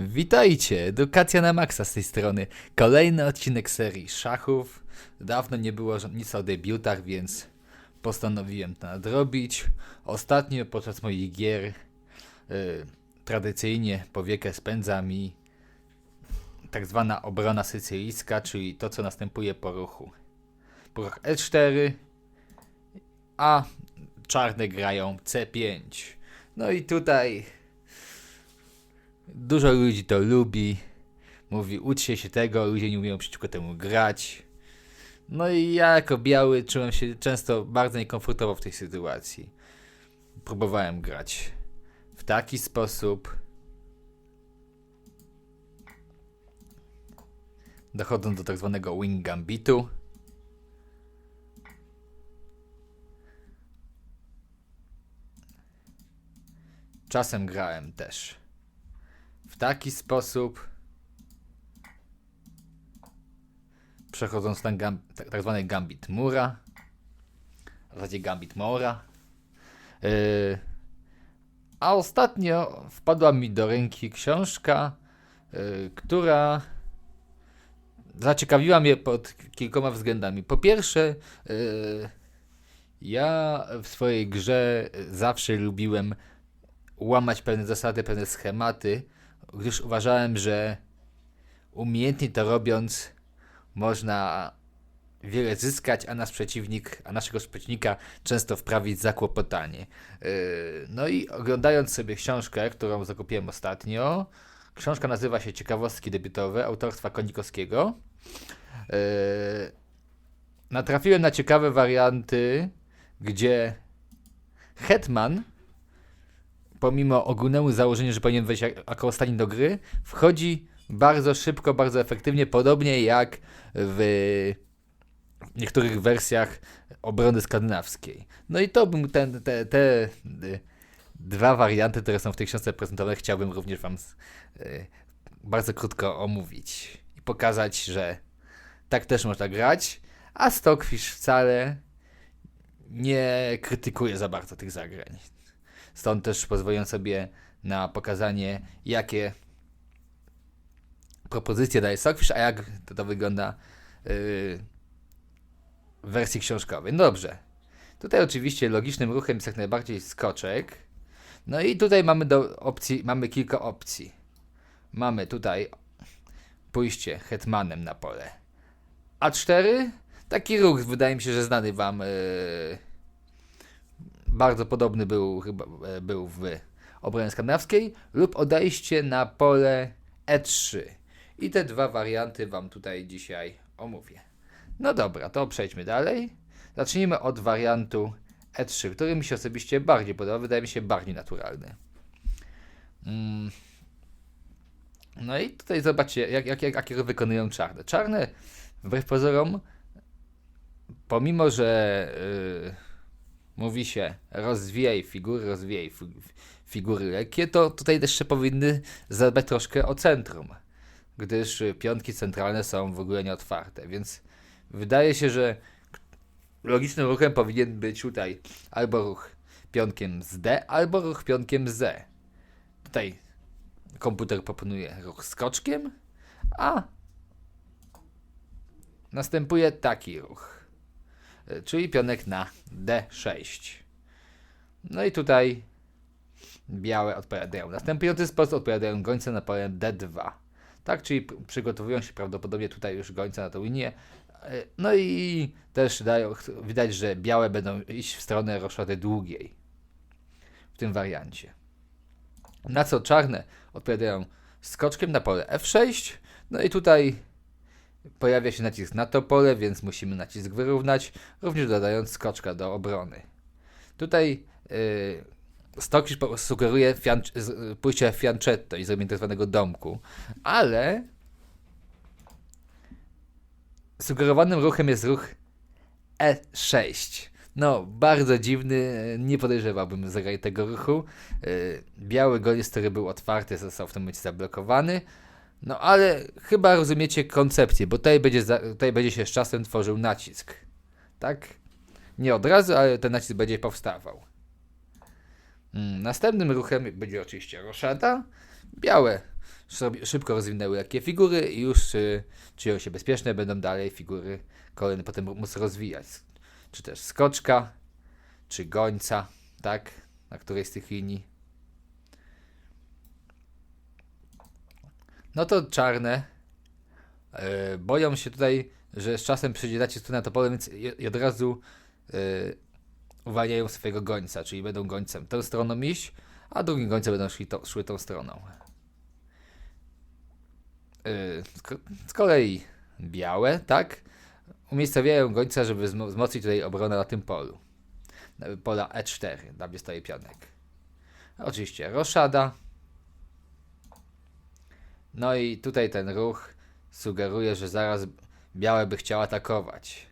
Witajcie, edukacja na maksa z tej strony. Kolejny odcinek serii szachów. Dawno nie było nic o debiutach, więc postanowiłem to nadrobić. Ostatnio podczas moich gier y, tradycyjnie powiekę spędza mi tak zwana obrona sycylijska, czyli to co następuje po ruchu. Po ruch E4, a czarne grają C5. No i tutaj Dużo ludzi to lubi. Mówi, uczcie się tego, ludzie nie umieją przeciwko temu grać. No i ja jako biały czułem się często bardzo niekomfortowo w tej sytuacji. Próbowałem grać w taki sposób. Dochodząc do tak zwanego wing gambitu. Czasem grałem też taki sposób, przechodząc na gam, tak, tak zwany gambit Mura, w zasadzie gambit Mora. Yy, a ostatnio wpadła mi do ręki książka, yy, która zaciekawiła mnie pod kilkoma względami. Po pierwsze, yy, ja w swojej grze zawsze lubiłem łamać pewne zasady, pewne schematy, gdyż uważałem, że umiejętnie to robiąc można wiele zyskać, a nasz przeciwnik, a naszego przeciwnika często wprawić zakłopotanie. Yy, No i oglądając sobie książkę, którą zakupiłem ostatnio, książka nazywa się Ciekawostki debiutowe autorstwa Konikowskiego. Yy, Natrafiłem na ciekawe warianty, gdzie Hetman pomimo ogólnemu założenia, że powinien wejść jak- jako ostatni do gry, wchodzi bardzo szybko, bardzo efektywnie, podobnie jak w niektórych wersjach obrony skandynawskiej. No i to bym ten, te, te y, dwa warianty, które są w tej książce prezentowane, chciałbym również Wam y, bardzo krótko omówić i pokazać, że tak też można grać, a Stockfish wcale nie krytykuje za bardzo tych zagrań. Stąd też pozwoliłem sobie na pokazanie, jakie propozycje daje Stockfish, a jak to, to wygląda yy, w wersji książkowej. No Dobrze. Tutaj oczywiście logicznym ruchem jest jak najbardziej skoczek. No i tutaj mamy do opcji, mamy kilka opcji. Mamy tutaj pójście hetmanem na pole. A4, taki ruch wydaje mi się, że znany wam yy, bardzo podobny był chyba e, był w obronie skandynawskiej lub odejście na pole E3. I te dwa warianty wam tutaj dzisiaj omówię. No dobra, to przejdźmy dalej. Zacznijmy od wariantu E3, który mi się osobiście bardziej podoba, wydaje mi się bardziej naturalny. Mm. No i tutaj zobaczcie, jak, jak, jak, jakie wykonują czarne. Czarne, wbrew pozorom, pomimo że yy, mówi się rozwijaj figury, rozwijaj fi- figury. Lekkie, to tutaj jeszcze powinny zadbać troszkę o centrum, gdyż piątki centralne są w ogóle nieotwarte, więc wydaje się, że logicznym ruchem powinien być tutaj albo ruch pionkiem z D, albo ruch pionkiem z Z. Tutaj komputer proponuje ruch skoczkiem, a następuje taki ruch czyli pionek na D6. No i tutaj białe odpowiadają. Następujący sposób odpowiadają gońce na pole D2. Tak, czyli przygotowują się prawdopodobnie tutaj już gońce na tą linię. E, No i też dają, widać, że białe będą iść w stronę roszaty długiej w tym wariancie. Na co czarne odpowiadają skoczkiem na pole F6. No i tutaj Pojawia się nacisk na to pole, więc musimy nacisk wyrównać, również dodając skoczka do obrony. Tutaj yy, Stokisz sugeruje pójście w fianchetto i zrobienie tak domku, ale sugerowanym ruchem jest ruch E6. No, bardzo dziwny, nie podejrzewałbym zagrać tego ruchu. Yy, biały goniec, który był otwarty, został w tym momencie zablokowany. No ale chyba rozumiecie koncepcję, bo tutaj będzie, za, tutaj będzie się z czasem tworzył nacisk. Tak? Nie od razu, ale ten nacisk będzie powstawał. Mm, następnym ruchem będzie oczywiście roszada. Białe szybko rozwinęły lekkie figury i już y, czują się bezpieczne, będą dalej figury kolejne potem móc rozwijać. Czy też skoczka, czy gońca, tak? Na której z tych linii. No to czarne e, boją się tutaj, że z czasem przyjdzie dać tu na to pole, więc i, od razu e, uwalniają swojego gońca, czyli będą gońcem tą stroną iść, a drugim gońcem będą szli, to, szły tą stroną. E, z, ko- z kolei białe, tak? Umiejscowiają gońca, żeby wzmo- wzmocnić tutaj obronę na tym polu. Pola E4, tam gdzie stoi pionek. Oczywiście roszada. No i tutaj ten ruch sugeruje, że zaraz białe by chciał atakować.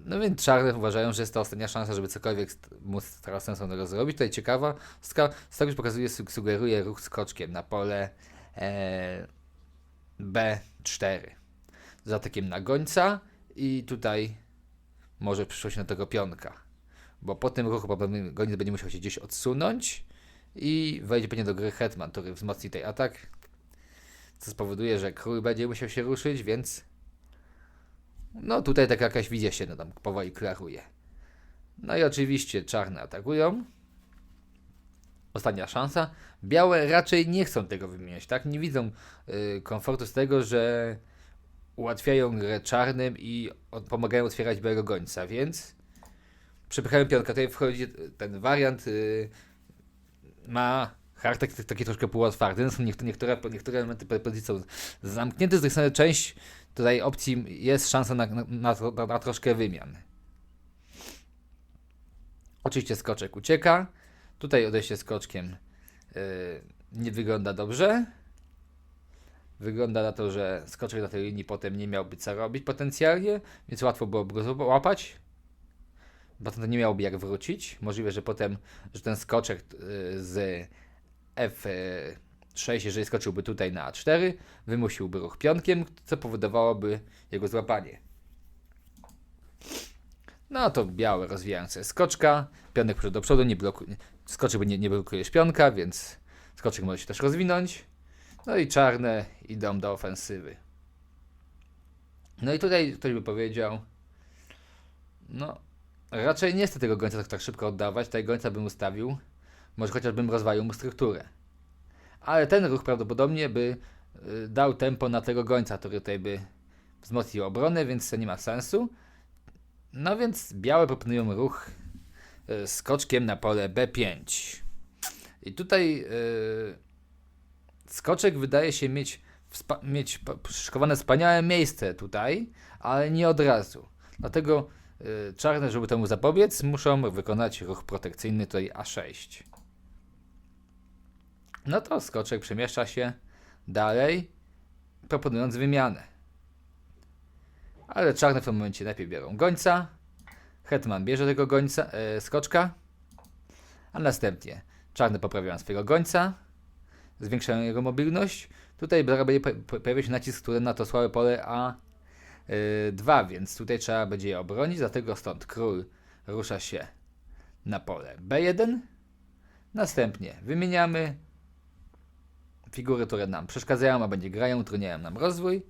No więc czarne uważają, że jest to ostatnia szansa, żeby cokolwiek móc teraz sensownego zrobić. Tutaj ciekawa, Stokisz pokazuje, su- sugeruje ruch skoczkiem na pole e, B4 z atakiem na gońca i tutaj może przyszłość na tego pionka. Bo po tym ruchu goniec będzie musiał się gdzieś odsunąć i wejdzie pewnie do gry hetman, który wzmocni tej atak, co spowoduje, że król będzie musiał się ruszyć, więc no tutaj taka jakaś wizja się no, tam powoli klaruje. No i oczywiście czarne atakują. Ostatnia szansa. Białe raczej nie chcą tego wymieniać, tak? Nie widzą y, komfortu z tego, że ułatwiają grę czarnym i od, pomagają otwierać białego gońca, więc przepychają pionka. Tutaj wchodzi ten wariant, y, ma charakter taki, taki troszkę półotwarty. Są niektóre, niektóre, niektóre elementy propozycji są zamknięte, z drugiej strony część tutaj opcji jest szansa na, na, na, na, troszkę wymian. Oczywiście skoczek ucieka. Tutaj odejście skoczkiem yy, nie wygląda dobrze. Wygląda na to, że skoczek na tej linii potem nie miałby co robić potencjalnie, więc łatwo byłoby go złap- łapać. Potem to nie miałoby jak wrócić. Możliwe, że potem, że ten skoczek yy, z F6, jeżeli skoczyłby tutaj na A4, wymusiłby ruch pionkiem, co powodowałoby jego złapanie. No to białe rozwijają sobie skoczka, pionek przyszedł do przodu, nie blokuje, skoczek nie, nie blokuje pionka, więc skoczek może się też rozwinąć. No i czarne idą do ofensywy. No i tutaj ktoś by powiedział, no raczej nie chcę tego gońca tak, tak szybko oddawać, tutaj gońca bym ustawił, może chociażbym rozwalił mu strukturę. Ale ten ruch prawdopodobnie by y, dał tempo na tego gońca, który tutaj by wzmocnił obronę, więc to nie ma sensu. No więc białe proponują ruch y, skoczkiem na pole B5. I tutaj y, skoczek wydaje się mieć, mieć przyszykowane wspaniałe miejsce tutaj, ale nie od razu. Dlatego y, czarne, żeby temu zapobiec, muszą wykonać ruch protekcyjny tutaj A6. No to skoczek przemieszcza się dalej, proponując wymianę. Ale czarne w tym momencie najpierw biorą gońca. Hetman bierze tego gońca, e, skoczka, a następnie czarne poprawiają swojego gońca, zwiększają jego mobilność. Tutaj będzie po- po- pojawia się nacisk, który na to słabe pole A2, więc tutaj trzeba będzie je obronić, dlatego stąd król rusza się na pole B1. Następnie wymieniamy figury, które nam przeszkadzają, a będzie grają, utrudniają nam rozwój.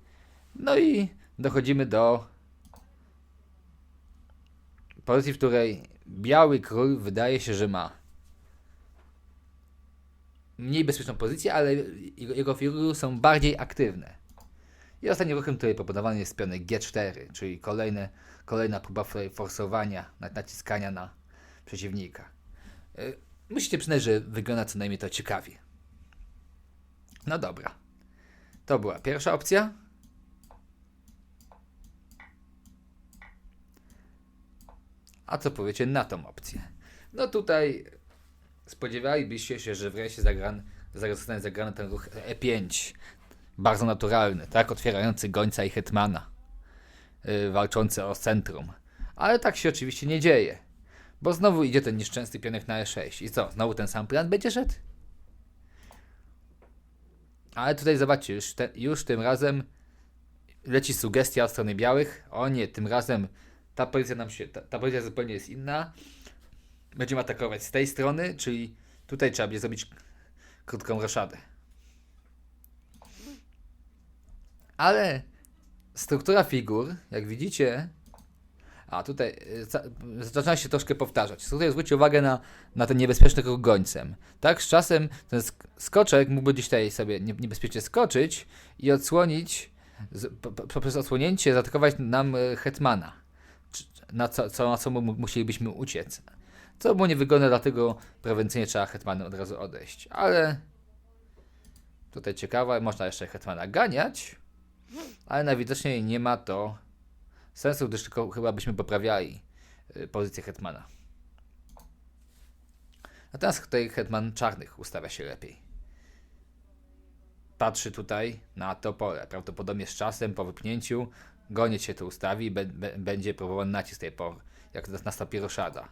No i dochodzimy do pozycji, w której biały król wydaje się, że ma mniej bezpieczną pozycję, ale jego, jego figury są bardziej aktywne. I ostatnim ruchem tutaj proponowany jest pionek G4, czyli kolejne, kolejna próba for- forsowania, na- naciskania na przeciwnika. Y, Musicie przyznać, że wygląda co najmniej to ciekawie. No dobra. To była pierwsza opcja. A co powiecie na tą opcję? No tutaj spodziewalibyście się, że wreszcie zagran, zostanie zagrany ten ruch E5. Bardzo naturalny, tak? Otwierający gońca i hetmana. Yy, walczący o centrum. Ale tak się oczywiście nie dzieje. Bo znowu idzie ten nieszczęsny pionek na E6. I co? Znowu ten sam plan będzie szedł? Ale tutaj zobaczcie, już, te, już tym razem leci sugestia od strony białych. O nie, tym razem ta pozycja nam się, ta, ta zupełnie jest inna. Będziemy atakować z tej strony, czyli tutaj trzeba będzie zrobić krótką roszadę. Ale struktura figur, jak widzicie, a tutaj y, za- zaczyna się troszkę powtarzać. Tutaj zwróćcie uwagę na, na ten niebezpieczny ruch gońcem. Tak, z czasem ten sk- skoczek mógłby gdzieś tutaj sobie nie- niebezpiecznie skoczyć i odsłonić, z, po- po- poprzez odsłonięcie zaatakować nam y, hetmana. Na co, co, na co mu musielibyśmy uciec. Co było niewygodne, dlatego prewencyjnie trzeba hetmanem od razu odejść. Ale tutaj ciekawe, można jeszcze hetmana ganiać, ale najwidoczniej nie ma to sensu, gdyż tylko chyba byśmy poprawiali y, pozycję hetmana. Natomiast tutaj hetman czarnych ustawia się lepiej. Patrzy tutaj na to pole. Prawdopodobnie z czasem, po wypnięciu, goniec się tu ustawi i będzie próbował nacisk tej pory, jak nas- nastąpi roszada.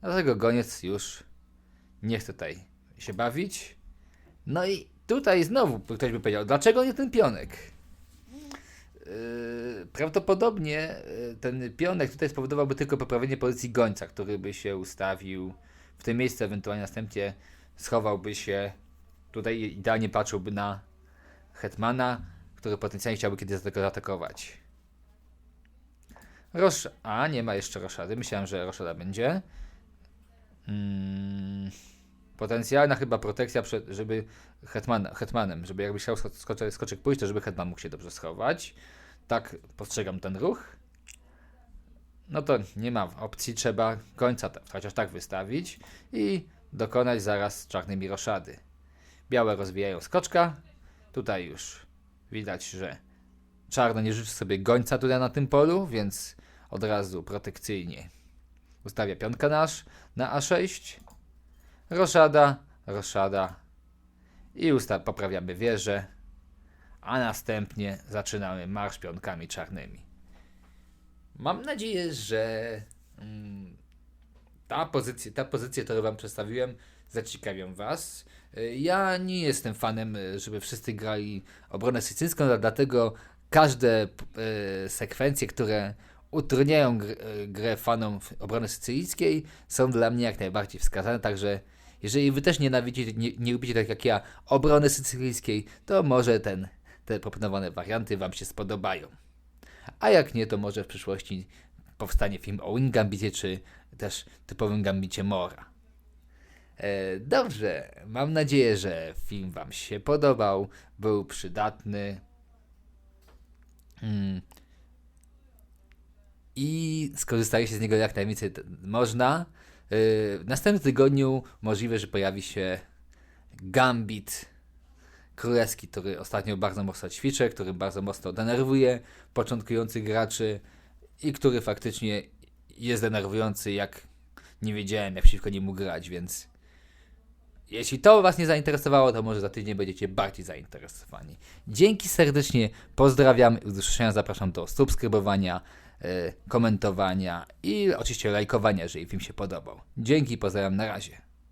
Dlatego goniec już nie chce tutaj się bawić. No i tutaj znowu ktoś by powiedział, dlaczego nie ten pionek? Yy, prawdopodobnie yy, ten pionek tutaj spowodowałby tylko poprawienie pozycji gońca, który by się ustawił w tym miejscu, ewentualnie następnie schowałby się tutaj idealnie patrzyłby na hetmana, który potencjalnie chciałby kiedyś zaatakować- zaatakować. Rosz... A, nie ma jeszcze roszady. Myślałem, że roszada będzie. Mm, potencjalna chyba protekcja, przed, żeby hetman, hetmanem, żeby jakby chciał sko- skoczek, skoczek pójść, to żeby hetman mógł się dobrze schować. Tak postrzegam ten ruch. No to nie ma opcji, trzeba końca chociaż tak wystawić i dokonać zaraz czarnymi roszady. Białe rozwijają skoczka. Tutaj już widać, że czarno nie życzy sobie gońca tutaj na tym polu, więc od razu protekcyjnie ustawia pionka nasz na A6. Roszada, roszada i ustaw, poprawiamy wieżę, a następnie zaczynamy marsz pionkami czarnymi. Mam nadzieję, że mm, ta pozycja, ta pozycja, którą Wam przedstawiłem, zaciekawią Was. Ja nie jestem fanem, żeby wszyscy grali obronę sycyjską, dla- dlatego każde y, sekwencje, które utrudniają y, grę fanom obrony sycylijskiej, są dla mnie jak najbardziej wskazane, także jeżeli Wy też nienawidzicie, nie, nie lubicie tak jak ja obrony sycylijskiej, to może ten, te proponowane warianty Wam się spodobają. A jak nie, to może w przyszłości powstanie film o Wing Gambicie, czy też typowym Gambicie Mora. E, dobrze, mam nadzieję, że film Wam się podobał, był przydatny. Mm. I skorzystaliście z niego jak najwięcej można. E, w następnym tygodniu możliwe, że pojawi się Gambit królewski, który ostatnio bardzo mocno ćwiczę, który bardzo mocno denerwuje początkujących graczy i który faktycznie jest denerwujący, jak nie wiedziałem, jak przeciwko niemu grać, więc jeśli to Was nie zainteresowało, to może za tydzień będziecie bardziej zainteresowani. Dzięki serdecznie, pozdrawiam i do zapraszam do subskrybowania, komentowania i oczywiście lajkowania, jeżeli film się podobał. Dzięki, pozdrawiam, na razie.